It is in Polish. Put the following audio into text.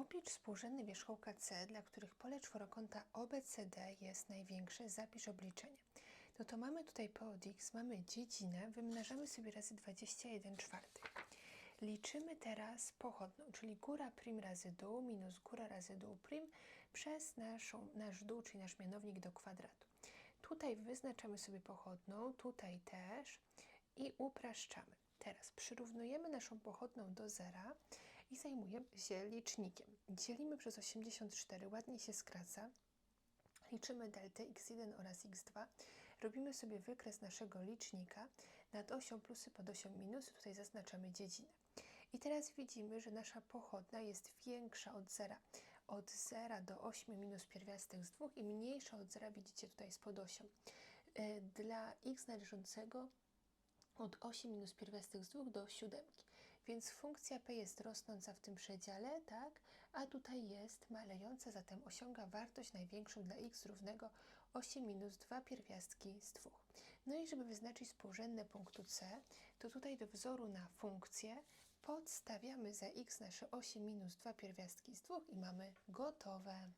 Oblicz współrzędny wierzchołka C, dla których pole czworokąta OBCD jest największe. Zapisz obliczenie. No to mamy tutaj P od x, mamy dziedzinę, wymnażamy sobie razy 21 czwartych. Liczymy teraz pochodną, czyli góra prim razy dół minus góra razy dół prim przez naszą, nasz dół, czyli nasz mianownik do kwadratu. Tutaj wyznaczamy sobie pochodną, tutaj też i upraszczamy. Teraz przyrównujemy naszą pochodną do zera i zajmujemy się licznikiem. Dzielimy przez 84, ładnie się skraca. Liczymy deltę x1 oraz x2. Robimy sobie wykres naszego licznika nad osią plusy pod osią minusy. Tutaj zaznaczamy dziedzinę. I teraz widzimy, że nasza pochodna jest większa od zera. Od 0 do 8 minus pierwiastek z 2 i mniejsza od zera widzicie tutaj spod osią. E, Dla x należącego od 8 minus pierwiastek z 2 do 7. Więc funkcja p jest rosnąca w tym przedziale, tak? A tutaj jest malejąca, zatem osiąga wartość największą dla x równego 8 minus 2 pierwiastki z 2. No i żeby wyznaczyć współrzędne punktu c, to tutaj do wzoru na funkcję podstawiamy za x nasze 8 minus 2 pierwiastki z 2 i mamy gotowe.